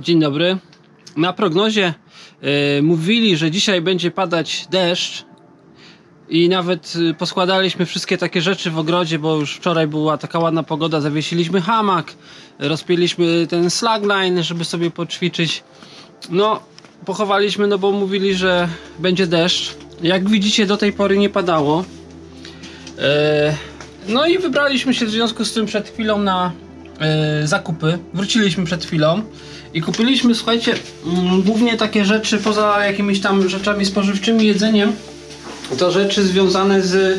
Dzień dobry. Na prognozie e, mówili, że dzisiaj będzie padać deszcz i nawet e, poskładaliśmy wszystkie takie rzeczy w ogrodzie, bo już wczoraj była taka ładna pogoda, zawiesiliśmy hamak, rozpięliśmy ten slagline, żeby sobie poćwiczyć. No, pochowaliśmy, no bo mówili, że będzie deszcz. Jak widzicie, do tej pory nie padało. E, No i wybraliśmy się w związku z tym przed chwilą na e, zakupy. Wróciliśmy przed chwilą i kupiliśmy, słuchajcie, mm, głównie takie rzeczy poza jakimiś tam rzeczami spożywczymi, jedzeniem. To rzeczy związane z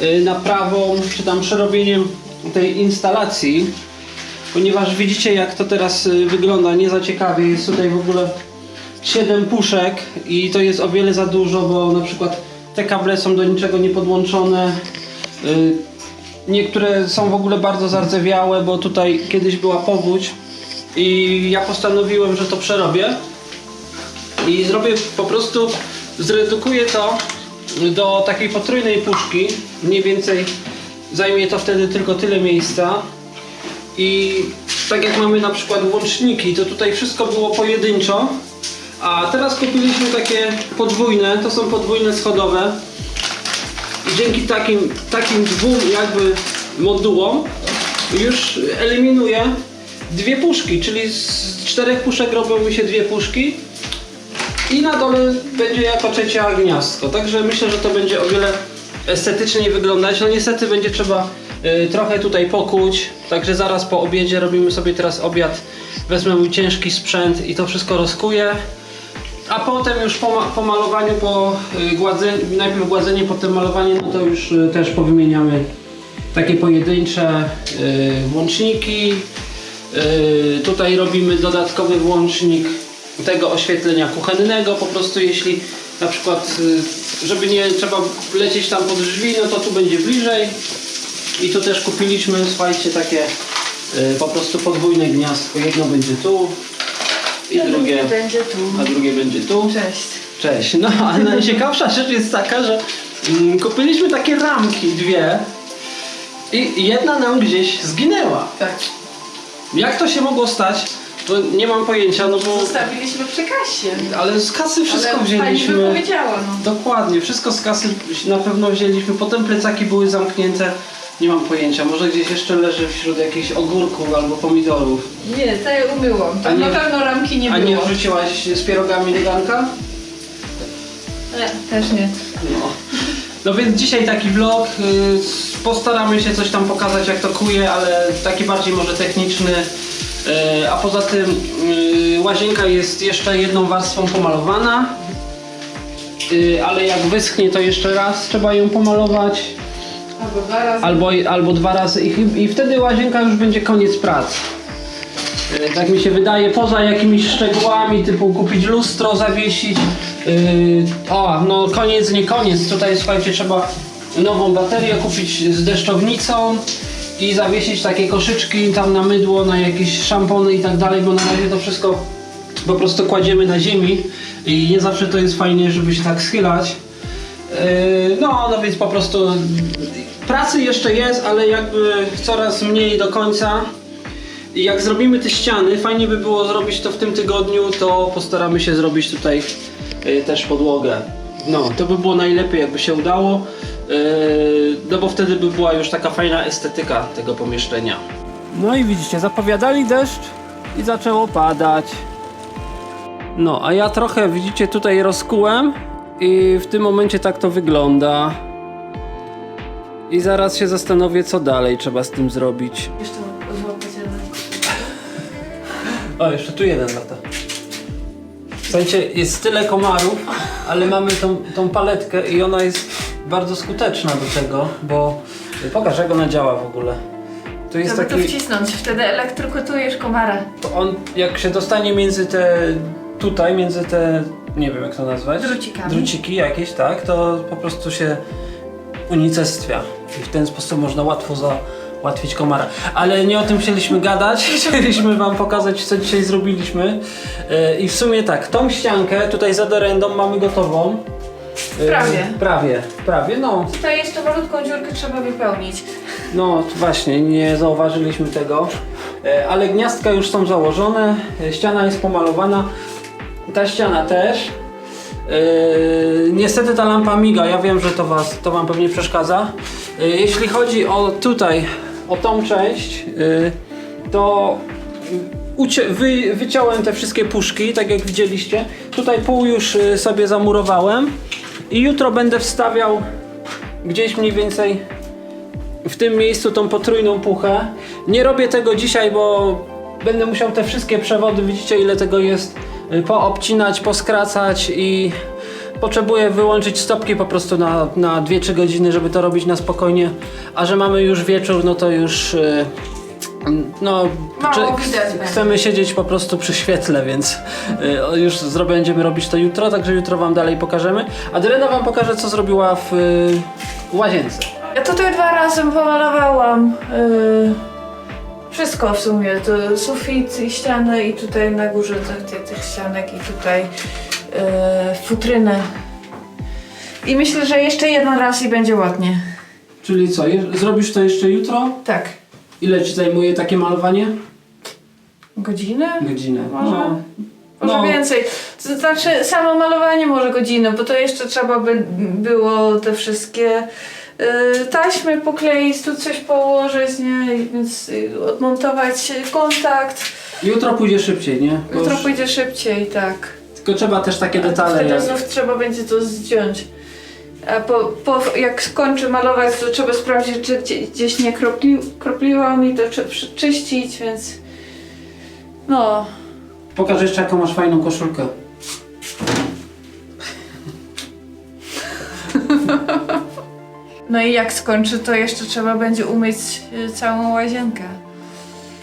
e, naprawą czy tam przerobieniem tej instalacji. Ponieważ widzicie jak to teraz e, wygląda, nie za ciekawie. Jest tutaj w ogóle 7 puszek i to jest o wiele za dużo, bo na przykład te kable są do niczego nie podłączone. Niektóre są w ogóle bardzo zardzewiałe, bo tutaj kiedyś była powódź i ja postanowiłem, że to przerobię i zrobię po prostu, zredukuję to do takiej potrójnej puszki, mniej więcej zajmie to wtedy tylko tyle miejsca. I tak jak mamy na przykład włączniki, to tutaj wszystko było pojedynczo, a teraz kupiliśmy takie podwójne, to są podwójne schodowe dzięki takim, takim dwóm jakby modułom już eliminuję dwie puszki, czyli z czterech puszek robią mi się dwie puszki i na dole będzie jako trzecia gniazdko. Także myślę, że to będzie o wiele estetyczniej wyglądać. No niestety będzie trzeba y, trochę tutaj pokuć, także zaraz po obiedzie robimy sobie teraz obiad. Wezmę mój ciężki sprzęt i to wszystko rozkuję. A potem już po, ma- po malowaniu, po y, gładzeniu, najpierw gładzenie, potem malowanie, no to już y, też powymieniamy takie pojedyncze y, włączniki. Y, tutaj robimy dodatkowy włącznik tego oświetlenia kuchennego, po prostu jeśli na przykład, żeby nie trzeba lecieć tam pod drzwi, no to tu będzie bliżej. I tu też kupiliśmy, słuchajcie, takie y, po prostu podwójne gniazdko. Jedno będzie tu i drugie, będzie tu. a drugie będzie tu. Cześć. Cześć. No, a najciekawsza rzecz jest taka, że mm, kupiliśmy takie ramki dwie i jedna nam gdzieś zginęła. Tak. Jak to się mogło stać? To nie mam pojęcia, no bo... Zostawiliśmy przy kasie. Ale z kasy wszystko Ale Pani wzięliśmy. wypowiedziała, no. Dokładnie, wszystko z kasy na pewno wzięliśmy. Potem plecaki były zamknięte. Nie mam pojęcia, może gdzieś jeszcze leży wśród jakichś ogórków albo pomidorów. Nie, to ja umyłam. A Tam nie- na pewno ramki nie A było. nie wrzuciłaś z pierogami do garnka? Nie, też nie. No. No więc dzisiaj taki vlog. y, Postaramy się coś tam pokazać jak to kuje, ale taki bardziej może techniczny. Y, A poza tym y, łazienka jest jeszcze jedną warstwą pomalowana. Y, Ale jak wyschnie to jeszcze raz trzeba ją pomalować. Albo dwa razy. Albo, albo dwa razy i, i wtedy łazienka już będzie koniec prac. E, Tak mi się wydaje, poza jakimiś szczegółami, typu kupić lustro, zawiesić. Yy, o, no koniec, nie koniec. Tutaj słuchajcie, trzeba nową baterię kupić z deszczownicą i zawiesić takie koszyczki tam na mydło, na jakieś szampony i tak dalej, bo na razie to wszystko po prostu kładziemy na ziemi i nie zawsze to jest fajnie, żeby się tak schylać. Yy, No, no więc po prostu pracy jeszcze jest, ale jakby coraz mniej do końca. Jak zrobimy te ściany, fajnie by było zrobić to w tym tygodniu, to postaramy się zrobić tutaj yy, też podłogę. No, to by było najlepiej, jakby się udało. Yy, No bo wtedy by była już taka fajna estetyka tego pomieszczenia. No i widzicie, zapowiadali deszcz i zaczęło padać. No, a ja trochę, widzicie, tutaj rozkułem i w tym momencie tak to wygląda. I zaraz się zastanowię, co dalej trzeba z tym zrobić. Jeszcze złapać jeden. O, jeszcze tu jeden lata. Słuchajcie, jest tyle komarów, ale mamy tą, tą paletkę i ona jest bardzo skuteczna do tego, bo pokaż jak ona działa w ogóle. Tu jest Żeby to taki, wcisnąć, wtedy elektrokutujesz komara. to on jak się dostanie między te, tutaj, między te, nie wiem jak to nazwać. Drucikami. Druciki jakieś, tak, to po prostu się unicestwia i w ten sposób można łatwo załatwić komara. Ale nie o tym chcieliśmy gadać, chcieliśmy wam pokazać co dzisiaj zrobiliśmy. Yy, I w sumie tak, tą ściankę tutaj za dorendą mamy gotową. Prawie. Prawie, prawie, no. Tutaj jeszcze malutką dziurkę trzeba wypełnić. No właśnie, nie zauważyliśmy tego. E, ale gniazdka już są założone, e, ściana jest pomalowana, ta ściana też. E, niestety ta lampa miga, ja wiem, że to, was, to Wam pewnie przeszkadza. E, jeśli chodzi o tutaj, o tą część, e, to wy, wyciąłem te wszystkie puszki, tak jak widzieliście. Tutaj pół już e, sobie zamurowałem i jutro będę wstawiał gdzieś mniej więcej w tym miejscu tą potrójną puchę. Nie robię tego dzisiaj, bo będę musiał te wszystkie przewody, widzicie ile tego jest, poobcinać, poskracać i potrzebuję wyłączyć stopki po prostu na, na 2-3 godziny, żeby to robić na spokojnie. A że mamy już wieczór, no to już y, no, czy- chcemy siedzieć po prostu przy świetle, więc y, już będziemy robić to jutro, także jutro wam dalej pokażemy. Adriana wam pokaże co zrobiła w y, łazience. Ja tutaj dwa razy pomalowałam yy, wszystko w sumie. To sufit i ściany i tutaj na górze tych, tych, tych ścianek i tutaj yy, futrynę. I myślę, że jeszcze jeden raz i będzie ładnie. Czyli co, je, zrobisz to jeszcze jutro? Tak. Ile ci zajmuje takie malowanie? Godzinę? Godzinę. Może. No. Może No. więcej. To znaczy samo malowanie może godzinę, bo to jeszcze trzeba by było te wszystkie taśmy pokleić, tu coś położyć, nie? I Więc y, odmontować kontakt. Jutro pójdzie szybciej, nie? Bo Jutro już- pójdzie szybciej, tak. Tylko trzeba też takie detale Wtedy jak... znów trzeba będzie to zdjąć. A po, po, jak skończę malować, to trzeba sprawdzić, czy gdzie- gdzieś nie kropli, kropliło mi, to trzeba czyścić, więc no, Pokaż jeszcze jaką masz fajną koszulkę. No i jak skończy, to jeszcze trzeba będzie umyć y, całą łazienkę.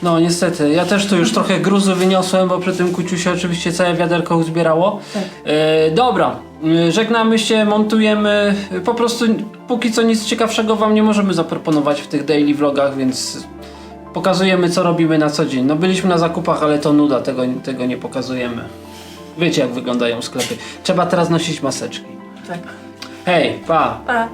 No niestety, ja też tu już trochę gruzu wyniosłem, bo przy tym kuciu się oczywiście całe wiaderko uzbierało. Tak. E, dobra, e, żegnamy się, montujemy. E, Po prostu póki co nic ciekawszego wam nie możemy zaproponować w tych daily vlogach, więc pokazujemy co robimy na co dzień. No byliśmy na zakupach, ale to nuda, tego, tego nie pokazujemy. Wiecie jak wyglądają sklepy. Trzeba teraz nosić maseczki. Tak. Hej, pa! Pa.